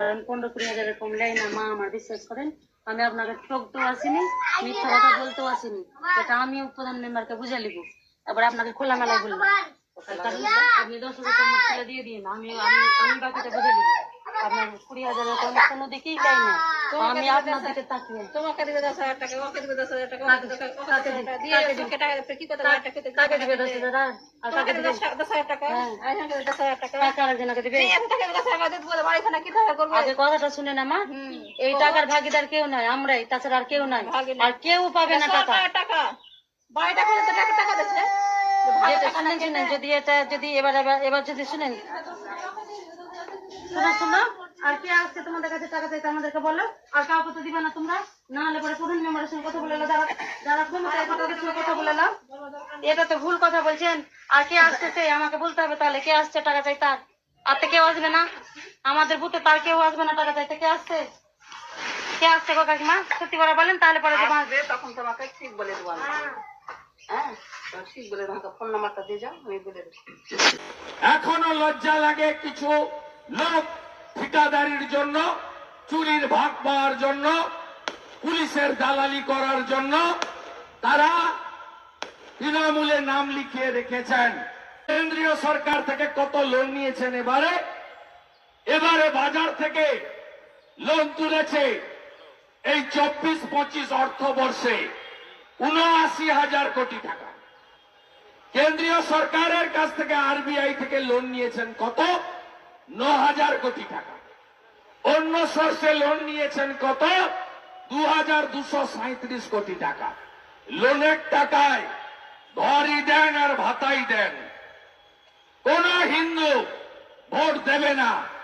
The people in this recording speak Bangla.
আমি পনেরো কুড়ি হাজার কম লেই না, মা আমার বিশ্বাস করেন। আমি আপনাকে ঠকতেও আসিনি, মিথ্যা কথা বলতেও আসিনি। এটা আমি প্রধান মেম্বারকে বুঝে লিব। এবার আপনাকে খোলামেলা বললাম তার আপনি দশ হাজার টাকা দিয়ে দিন আমি আমি বাকিটা বুঝে নিব আপনার কুড়ি হাজার এরকম কোনো দিকেই না আমি আপনার দিকে তাকিয়ে তোমাকে দিবে দশ হাজার টাকা ওকে দিবে দশ হাজার টাকা ওকে দিবে দশ হাজার টাকা কি হবে? টাকা দিবে, দশ হাজার আর? দিবে দশ টাকা দশ টাকা। দিবে। কথাটা শুনে না মা। এই টাকার ভাগিদার কেউ নাই আমরাই তাছাড়া আর কেউ নাই। আর কেউ পাবে না টাকা। টাকা। বাড়িটা টাকা দিচ্ছে। যদি এটা যদি এবার এবার যদি শুনেন। শোনো শোনো আর কে আসছে তোমাদের কাছে টাকা চাইতে আমাদেরকে বলো। আর কাউকে তো দিবে না তোমরা। না হলে পরে প্রধান মেম্বারের সঙ্গে কথা বলে যারা যারা তাদের সঙ্গে কথা বলে নাও। এটা তো ভুল কথা বলছেন। আর কে আসতেছে আমাকে বলতে হবে তাহলে। কে আসছে টাকা চাইতে আর? তো কেউ আসবে না। আমাদের বুথে তার কেউ আসবে না টাকা চাইতে। কে আসছে? কে আসছে গো কাকিমা? সত্যি করে বলেন তাহলে পরে আসবে তখন তোমাকে ঠিক বলে দেবো। হ্যাঁ? ঠিক বলে তোমাকে ফোন নাম্বারটা দিয়ে যাও আমি বলে দেবো। এখনও লজ্জা লাগে কিছু। লোক ঠিকাদারির জন্য, চুরির ভাগ পাওয়ার জন্য, পুলিশের দালালি করার জন্য তারা তৃণমূলে নাম লিখিয়ে রেখেছেন। কেন্দ্রীয় সরকার থেকে কত লোন নিয়েছেন এবারে? এবারে বাজার থেকে লোন তুলেছে এই চব্বিশ, পঁচিশ অর্থবর্ষে উনআশি হাজার কোটি টাকা। কেন্দ্রীয় সরকারের কাছ থেকে আরবিআই থেকে লোন নিয়েছেন কত? ন হাজার কোটি টাকা। অন্য সোর্সে লোন নিয়েছেন কত? দু হাজার দুশো সাঁত্রিশ কোটি টাকা। লোনের টাকায় ঘরই দেন আর ভাতাই দেন। কোন হিন্দু ভোট দেবে না।